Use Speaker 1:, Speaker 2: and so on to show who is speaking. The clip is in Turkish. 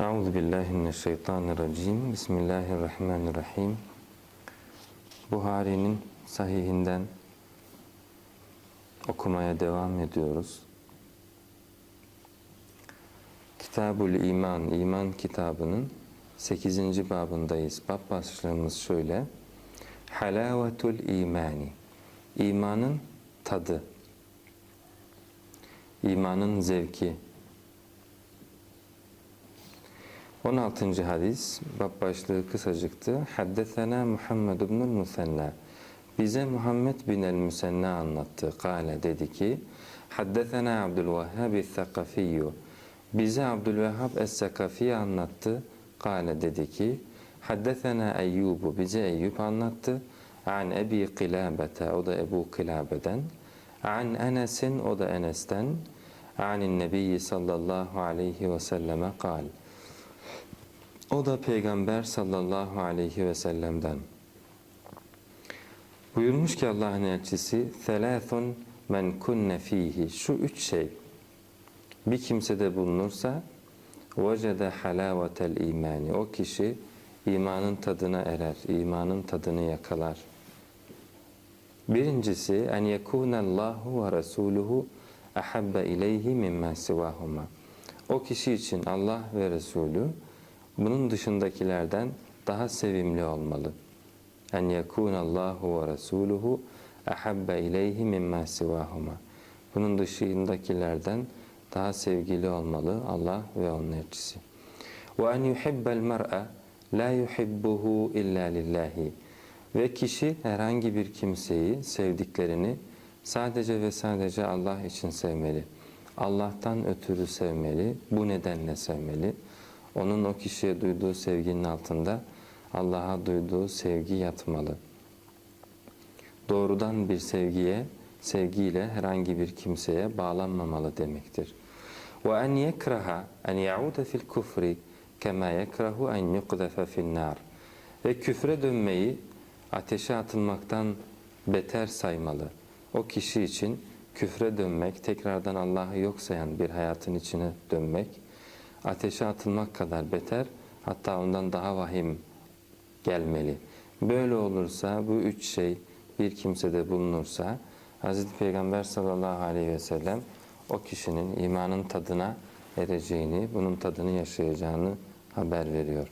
Speaker 1: Euzu billahi mineşşeytanirracim. Bismillahirrahmanirrahim. Buhari'nin sahihinden okumaya devam ediyoruz. Kitabul İman, İman kitabının 8. babındayız. Bab başlığımız şöyle. Halavetul imani. İmanın tadı. İmanın zevki. 16. hadis bab başlığı kısacıktı. Haddesena Muhammed ibn Musenna. Bize Muhammed bin el-Müsenna anlattı. Kale dedi ki Haddesena Abdülvehhab es-Sakafiyyu. Bize Abdülvehhab es-Sakafi anlattı. Kale dedi ki Haddesena Eyyubu. Bize Eyyub anlattı. An Ebi Kilabete. O da Ebu Kilabe'den. An Enes'in. O da Enes'ten. Anin Nebiyyi sallallahu aleyhi ve selleme kal. O da Peygamber sallallahu aleyhi ve sellem'den. Buyurmuş ki Allah'ın elçisi Selâthun men kunne fihi Şu üç şey bir kimsede bulunursa vecede halâvetel imani O kişi imanın tadına erer, imanın tadını yakalar. Birincisi en yekûnellâhu ve resûluhu ahabbe ileyhi mimmâ sivâhuma O kişi için Allah ve Resulü bunun dışındakilerden daha sevimli olmalı. En yekunallahu ve resuluhu ahabbe ileyhi mimma. Bunun dışındakilerden daha sevgili olmalı Allah ve onun elçisi. Ve en yuhibbel mer'a la yuhibbuhu illa lillahi. Ve kişi herhangi bir kimseyi sevdiklerini sadece ve sadece Allah için sevmeli. Allah'tan ötürü sevmeli, bu nedenle sevmeli onun o kişiye duyduğu sevginin altında Allah'a duyduğu sevgi yatmalı. Doğrudan bir sevgiye, sevgiyle herhangi bir kimseye bağlanmamalı demektir. En yekraha en yaude fil kufri kema yekrahu en yuqdafa fil nar. Ve küfre dönmeyi ateşe atılmaktan beter saymalı. O kişi için küfre dönmek, tekrardan Allah'ı yok sayan bir hayatın içine dönmek, ateşe atılmak kadar beter hatta ondan daha vahim gelmeli. Böyle olursa bu üç şey bir kimsede bulunursa Hz. Peygamber sallallahu aleyhi ve sellem o kişinin imanın tadına ereceğini, bunun tadını yaşayacağını haber veriyor.